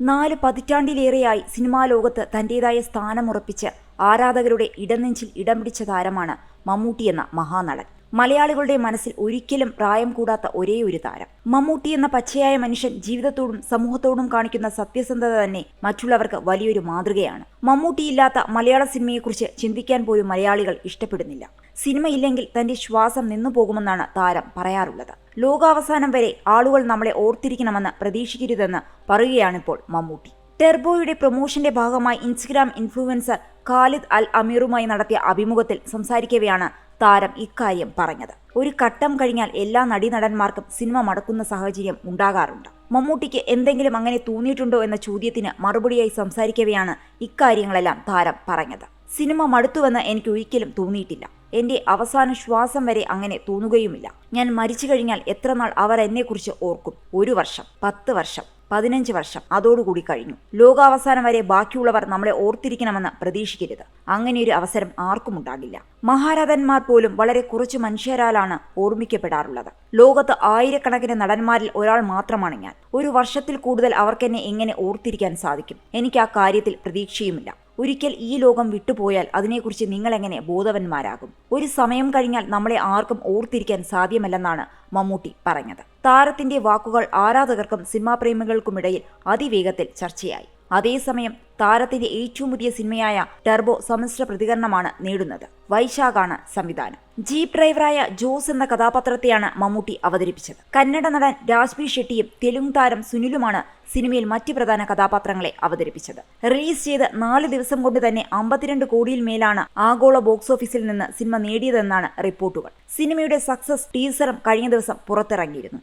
നാല് പതിറ്റാണ്ടിലേറെയായി സിനിമാ ലോകത്ത് തന്റേതായ സ്ഥാനമുറപ്പിച്ച് ആരാധകരുടെ ഇടനെഞ്ചിൽ ഇടം പിടിച്ച താരമാണ് മമ്മൂട്ടി എന്ന മഹാനടൻ. മലയാളികളുടെ മനസ്സിൽ ഒരിക്കലും പ്രായം കൂടാത്ത ഒരേ ഒരു താരം. മമ്മൂട്ടി എന്ന പച്ചയായ മനുഷ്യൻ ജീവിതത്തോടും സമൂഹത്തോടും കാണിക്കുന്ന സത്യസന്ധത തന്നെ മറ്റുള്ളവർക്ക് വലിയൊരു മാതൃകയാണ്. മമ്മൂട്ടിയില്ലാത്ത മലയാള സിനിമയെക്കുറിച്ച് ചിന്തിക്കാൻ പോലും മലയാളികൾ ഇഷ്ടപ്പെടുന്നില്ല. സിനിമയില്ലെങ്കിൽ തന്റെ ശ്വാസം നിന്നു പോകുമെന്നാണ് താരം പറയാറുള്ളത്. ലോകാവസാനം വരെ ആളുകൾ നമ്മളെ ഓർത്തിരിക്കണമെന്ന് പ്രതീക്ഷിക്കരുതെന്ന് പറയുകയാണിപ്പോൾ മമ്മൂട്ടി. ടെർബോയുടെ പ്രൊമോഷന്റെ ഭാഗമായി ഇൻസ്റ്റഗ്രാം ഇൻഫ്ലുവൻസർ ഖാലിദ് അൽ അമീറുമായി നടത്തിയ അഭിമുഖത്തിൽ സംസാരിക്കവെയാണ് താരം ഇക്കാര്യം പറഞ്ഞത്. ഒരു ഘട്ടം കഴിഞ്ഞാൽ എല്ലാ നടീനടന്മാർക്കും സിനിമ മടക്കുന്ന സാഹചര്യം ഉണ്ടാകാറുണ്ട്. മമ്മൂട്ടിക്ക് എന്തെങ്കിലും അങ്ങനെ തോന്നിയിട്ടുണ്ടോ എന്ന ചോദ്യത്തിന് മറുപടിയായി സംസാരിക്കവെയാണ് ഇക്കാര്യങ്ങളെല്ലാം താരം പറഞ്ഞത്. സിനിമ മടുത്തുവെന്ന് എനിക്ക് ഒരിക്കലും തോന്നിയിട്ടില്ല. എന്റെ അവസാന ശ്വാസം വരെ അങ്ങനെ തോന്നുകയുമില്ല. ഞാൻ മരിച്ചു കഴിഞ്ഞാൽ എത്ര നാൾ അവർ എന്നെക്കുറിച്ച് ഓർക്കും. ഒരു വർഷം പത്ത് വർഷം പതിനഞ്ച് വർഷം അതോടുകൂടി കഴിഞ്ഞു. ലോകാവസാനം വരെ ബാക്കിയുള്ളവർ നമ്മളെ ഓർത്തിരിക്കണമെന്ന് പ്രതീക്ഷിക്കരുത്. അങ്ങനെയൊരു അവസരം ആർക്കും ഉണ്ടാകില്ല. മഹാരഥന്മാർ പോലും വളരെ കുറച്ച് മനുഷ്യരാലാണ് ഓർമ്മിക്കപ്പെടാറുള്ളത്. ലോകത്ത് ആയിരക്കണക്കിന് നടന്മാരിൽ ഒരാൾ മാത്രമാണ് ഞാൻ. ഒരു വർഷത്തിൽ കൂടുതൽ അവർക്കെന്നെ എങ്ങനെ ഓർത്തിരിക്കാൻ സാധിക്കും? എനിക്ക് ആ കാര്യത്തിൽ പ്രതീക്ഷയുമില്ല. ഒരിക്കൽ ഈ ലോകം വിട്ടുപോയാൽ അതിനെക്കുറിച്ച് നിങ്ങളെങ്ങനെ ബോധവന്മാരാകും? ഒരു സമയം കഴിഞ്ഞാൽ നമ്മളെ ആർക്കും ഓർത്തിരിക്കാൻ സാധ്യമല്ലെന്നാണ് മമ്മൂട്ടി പറഞ്ഞത്. താരത്തിന്റെ വാക്കുകൾ ആരാധകർക്കും സിനിമാ പ്രേമികൾക്കുമിടയിൽ അതിവേഗത്തിൽ ചർച്ചയായി. അതേസമയം താരത്തിന്റെ ഏറ്റവും പുതിയ സിനിമയായ ടെർബോ സമ്മിശ്ര പ്രതികരണമാണ് നേടുന്നത്. വൈശാഖാണ് സംവിധാനം. ജീപ്പ് ഡ്രൈവറായ ജോസ് എന്ന കഥാപാത്രത്തെയാണ് മമ്മൂട്ടി അവതരിപ്പിച്ചത്. കന്നഡ നടൻ രാജ്ബി ഷെട്ടിയും തെലുങ്ക് താരം സുനിലുമാണ് സിനിമയിൽ മറ്റ് പ്രധാന കഥാപാത്രങ്ങളെ അവതരിപ്പിച്ചത്. റിലീസ് ചെയ്ത് നാല് ദിവസം കൊണ്ട് തന്നെ അമ്പത്തിരണ്ട് കോടിയിൽ മേലാണ് ആഗോള ബോക്സ് ഓഫീസിൽ നിന്ന് സിനിമ നേടിയതെന്നാണ് റിപ്പോർട്ടുകൾ. സിനിമയുടെ സക്സസ് ടീസറും കഴിഞ്ഞ ദിവസം പുറത്തിറങ്ങിയിരുന്നു.